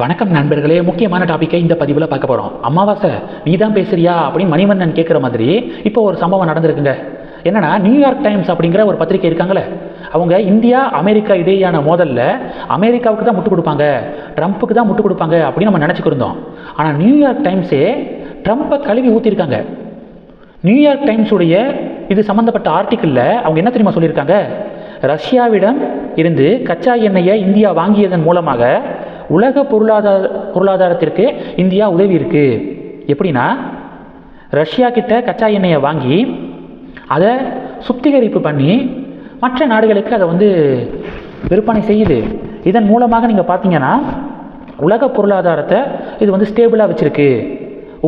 வணக்கம் நண்பர்களே முக்கியமான டாப்பிக்கை இந்த பதிவில் பார்க்க போகிறோம் அமாவாசை நீ தான் பேசுறியா? அப்படின்னு மணிவண்ணன் கேட்குற மாதிரி இப்போ ஒரு சம்பவம் நடந்திருக்குங்க. என்னன்னா நியூயார்க் டைம்ஸ் அப்படிங்கிற ஒரு பத்திரிக்கை இருக்காங்களே அவங்க இந்தியா அமெரிக்கா இடையேயான மோதலில் அமெரிக்காவுக்கு தான் முட்டு கொடுப்பாங்க ட்ரம்ப்புக்கு தான் முட்டு கொடுப்பாங்க அப்படின்னு நம்ம நினச்சிக்கிருந்தோம் ஆனால் நியூயார்க் டைம்ஸே ட்ரம்ப்பை கழுவி ஊற்றிருக்காங்க நியூயார்க் டைம்ஸுடைய இது சம்மந்தப்பட்ட ஆர்டிக்கிளில் அவங்க என்ன தெரியுமா சொல்லியிருக்காங்க? ரஷ்யாவிடம் இருந்து கச்சா எண்ணெயை இந்தியா வாங்கியதன் மூலமாக உலக பொருளாதார பொருளாதாரத்திற்கு இந்தியா உதவி இருக்கு. எப்படின்னா ரஷ்யா கிட்ட கச்சா எண்ணெயை வாங்கி அதை சுத்திகரிப்பு பண்ணி மற்ற நாடுகளுக்கு அதை வந்து விற்பனை செய்யுது. இதன் மூலமாக நீங்கள் பார்த்தீங்கன்னா உலக பொருளாதாரத்தை இது வந்து ஸ்டேபிளாக வச்சிருக்கு.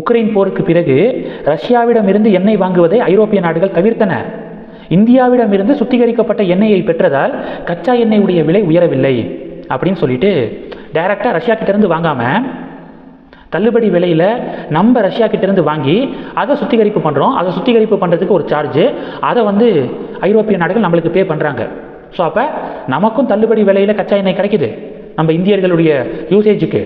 உக்ரைன் போருக்கு பிறகு ரஷ்யாவிடமிருந்து எண்ணெய் வாங்குவதை ஐரோப்பிய நாடுகள் தவிர்த்தன. இந்தியாவிடமிருந்து சுத்திகரிக்கப்பட்ட எண்ணெயை பெற்றதால் கச்சா எண்ணெயுடைய விலை உயரவில்லை. அப்படின்னு சொல்லிட்டு டைரெக்டாக ரஷ்யா கிட்டேருந்து வாங்காமல் தள்ளுபடி விலையில் நம்ம ரஷ்யா கிட்டேருந்து வாங்கி அதை சுத்திகரிப்பு பண்ணுறோம் அதை சுத்திகரிப்பு பண்ணுறதுக்கு ஒரு சார்ஜு அதை வந்து ஐரோப்பிய நாடுகள் நம்மளுக்கு பே பண்ணுறாங்க ஸோ அப்போ நமக்கும் தள்ளுபடி விலையில் கச்சா எண்ணெய் கிடைக்குது. நம்ம இந்தியர்களுடைய யூசேஜுக்கு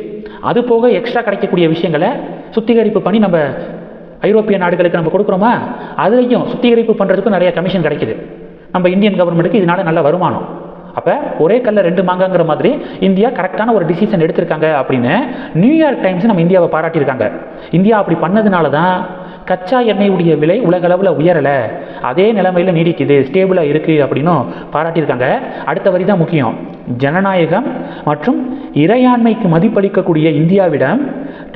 அது போக எக்ஸ்ட்ரா கிடைக்கக்கூடிய விஷயங்களை சுத்திகரிப்பு பண்ணி நம்ம ஐரோப்பிய நாடுகளுக்கு நம்ம கொடுக்குறோமா? அதுலேயும் சுத்திகரிப்பு பண்ணுறதுக்கும் நிறைய கமிஷன் கிடைக்குது. நம்ம இந்தியன் கவர்மெண்ட்டுக்கு இதனால் நல்ல வருமானம். அப்போ ஒரே கல்ல ரெண்டு மாங்காங்கிற மாதிரி இந்தியா கரெக்டான ஒரு டிசிஷன் எடுத்திருக்காங்க அப்படின்னு நியூயார்க் டைம்ஸ் நம்ம இந்தியாவை பாராட்டியிருக்காங்க. இந்தியா அப்படி பண்ணதுனால தான் கச்சா எண்ணெயுடைய விலை உலகளவில் உயரலை. அதே நிலைமையில் நீடிக்குது ஸ்டேபிளாக இருக்குது அப்படின்னும் பாராட்டியிருக்காங்க. அடுத்த வரி தான் முக்கியம். ஜனநாயகம் மற்றும் இறையாண்மைக்கு மதிப்பளிக்கக்கூடிய இந்தியாவிடம்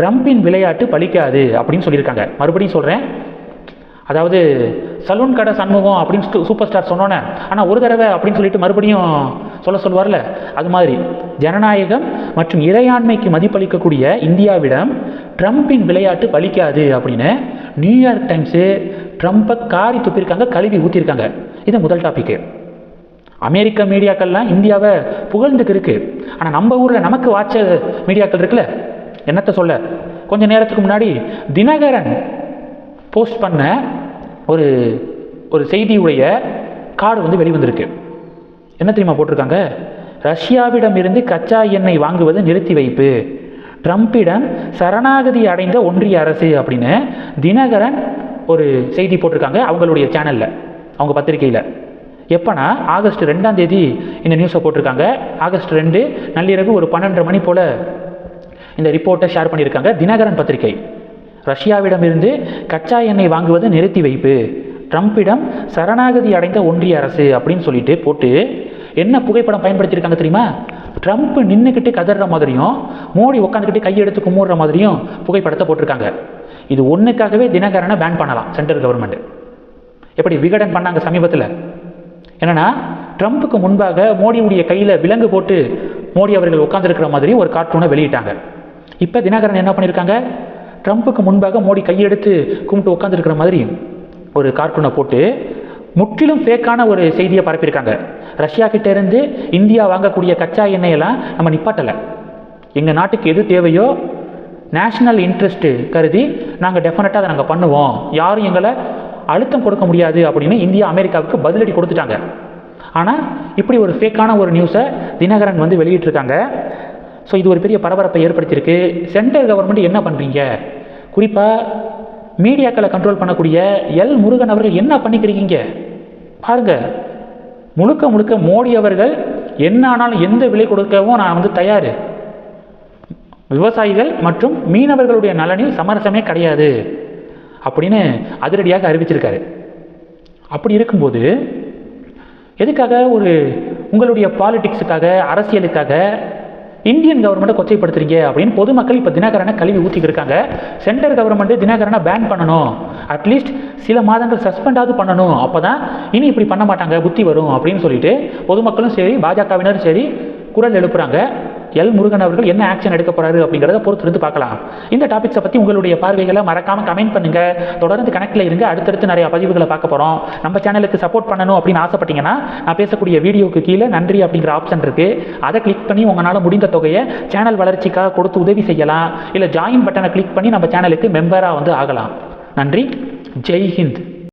ட்ரம்பின் விளையாட்டு பலிக்காது அப்படின்னு சொல்லியிருக்காங்க. மறுபடியும் சொல்கிறேன் அதாவது சலூன் கடை சண்முகம் அப்படின்னு சூப்பர் ஸ்டார் சொன்னோன்னே ஆனால் ஒரு தடவை அப்படின்னு சொல்லிட்டு மறுபடியும் சொல்ல சொல்வார்ல அது மாதிரி. ஜனநாயகம் மற்றும் இறையாண்மைக்கு மதிப்பளிக்கக்கூடிய இந்தியாவிடம் ட்ரம்பின் விளையாட்டு பலிக்காது அப்படின்னு நியூயார்க் டைம்ஸு ட்ரம்ப்பை காரி துப்பியிருக்காங்க கழுவி ஊற்றிருக்காங்க இது முதல் டாப்பிக்கு. அமெரிக்க மீடியாக்கள்லாம் இந்தியாவை புகழ்ந்துக்கு இருக்குது ஆனால் நம்ம ஊரில் நமக்கு வாட்ச மீடியாக்கள் இருக்குல்ல என்னத்தை சொல்ல? கொஞ்ச நேரத்துக்கு முன்னாடி தினகரன் போஸ்ட் பண்ண ஒரு ஒரு செய்தியுடைய கார்டு வந்து வெளிவந்திருக்கு. என்ன தெரியுமா போட்டிருக்காங்க? ரஷ்யாவிடம் இருந்து கச்சா எண்ணெய் வாங்குவது நிறுத்தி வைப்பு. ட்ரம்ப்பிடம் சரணாகதி அடைந்த ஒன்றிய அரசு அப்படின்னு தினகரன் ஒரு செய்தி போட்டிருக்காங்க அவங்களுடைய சேனலில் அவங்க பத்திரிகையில். எப்போனா ஆகஸ்ட் ரெண்டாம் தேதி இந்த நியூஸை போட்டிருக்காங்க. ஆகஸ்ட் ரெண்டு நள்ளிரவு ஒரு பன்னெண்டரை மணி போல் இந்த ரிப்போர்ட்டை ஷேர் பண்ணியிருக்காங்க தினகரன் பத்திரிகை. ரஷ்யாவிடமிருந்து கச்சா எண்ணெய் வாங்குவது நிறுத்தி வைப்பு. ட்ரம்ப்பிடம் சரணாகதி அடைந்த ஒன்றிய அரசு அப்படின்னு சொல்லிட்டு போட்டு என்ன புகைப்படம் பயன்படுத்தியிருக்காங்க தெரியுமா? ட்ரம்ப் நின்றுக்கிட்டு கதற மாதிரியும் மோடி உட்காந்துக்கிட்டு கையெடுத்து கும்பிடுற மாதிரியும் புகைப்படத்தை போட்டிருக்காங்க. இது ஒன்றுக்காகவே தினகரனை பேன் பண்ணலாம் சென்ட்ரல் கவர்மெண்ட் எப்படி விகடன் பண்ணாங்க சமீபத்தில்? என்னென்னா ட்ரம்ப்புக்கு முன்பாக மோடியுடைய கையில் விலங்கு போட்டு மோடி அவர்கள் உட்காந்துருக்கிற மாதிரி ஒரு கார்ட்டூனை வெளியிட்டாங்க. இப்போ தினகரன் என்ன பண்ணியிருக்காங்க? ட்ரம்ப்புக்கு முன்பாக மோடி கையெடுத்து கும்பிட்டு உட்காந்துருக்கிற மாதிரி ஒரு கார்ட்டூனை போட்டு முற்றிலும் ஃபேக்கான ஒரு செய்தியை பரப்பியிருக்காங்க. ரஷ்யா கிட்ட இருந்து இந்தியா வாங்கக்கூடிய கச்சா எண்ணெயெல்லாம் நம்ம நிப்பாட்டலை. எங்கள் நாட்டுக்கு எது தேவையோ நேஷ்னல் இன்ட்ரெஸ்ட்டு கருதி நாங்கள் டெஃபினட்டாக அதை நாங்கள் பண்ணுவோம். யாரும் எங்களை அழுத்தம் கொடுக்க முடியாது அப்படின்னு இந்தியா அமெரிக்காவுக்கு பதிலடி கொடுத்துட்டாங்க. ஆனால் இப்படி ஒரு ஃபேக்கான ஒரு நியூஸை தினகரன் வந்து வெளியிட்டிருக்காங்க. ஸோ இது ஒரு பெரிய பரபரப்பை ஏற்படுத்தியிருக்கு. சென்ட்ரல் கவர்மெண்ட் என்ன பண்ணுறீங்க குறிப்பாக மீடியாக்களை கண்ட்ரோல் பண்ணக்கூடிய எல் முருகன் அவர்கள் என்ன பண்ணிக்கிறீங்க? பாருங்க. முழுக்க முழுக்க மோடி அவர்கள் என்ன ஆனாலும் எந்த விலை கொடுக்கவும் நான் வந்து தயார். விவசாயிகள் மற்றும் மீனவர்களுடைய நலனில் சமரசமே கிடையாது. அப்படின்னு அதிரடியாக அறிவிச்சிருக்காரு. அப்படி இருக்கும்போது எதுக்காக ஒரு உங்களுடைய பாலிட்டிக்ஸுக்காக அரசியலுக்காக இந்தியன் கவர்மெண்ட்டை கொச்சைப்படுத்துறீங்க அப்படின்னு பொதுமக்கள் இப்போ தினகரனை கழுவி ஊற்றிக்கிட்டு இருக்காங்க சென்ட்ரல் கவர்மெண்ட்டு தினகரனை பேன் பண்ணணும். அட்லீஸ்ட் சில மாதங்கள் சஸ்பெண்டாவது பண்ணணும். அப்போ தான் இனி இப்படி பண்ண மாட்டாங்க புத்தி வரும் அப்படின்னு சொல்லிட்டு பொதுமக்களும் சரி பாஜகவினரும் சரி குரல் எழுப்புறாங்க. எல் முருகன் அவர்கள் என்ன ஆக்ஷன் எடுக்க போறாரு அப்படிங்கிறத பொறுத்திருந்து பார்க்கலாம். இந்த டாபிக்ஸை பற்றி உங்களுடைய பார்வைகளை மறக்காம கமெண்ட் பண்ணுங்க. தொடர்ந்து கனெக்டில் இருங்க. அடுத்தடுத்து நிறைய பதிவுகளை பார்க்க போகிறோம் நம்ம சேனலுக்கு சப்போர்ட் பண்ணணும் அப்படின்னு ஆசைப்பட்டீங்கன்னா நான் பேசக்கூடிய வீடியோக்கு கீழே நன்றி அப்படிங்கிற ஆப்ஷன் இருக்கு. அதை கிளிக் பண்ணி உங்களால் முடிந்த தொகையை சேனல் வளர்ச்சிக்காக கொடுத்து உதவி செய்யலாம். இல்லை ஜாயின் பட்டனை கிளிக் பண்ணி நம்ம சேனலுக்கு மெம்பராக வந்து ஆகலாம். நன்றி. ஜெய் ஹிந்த்.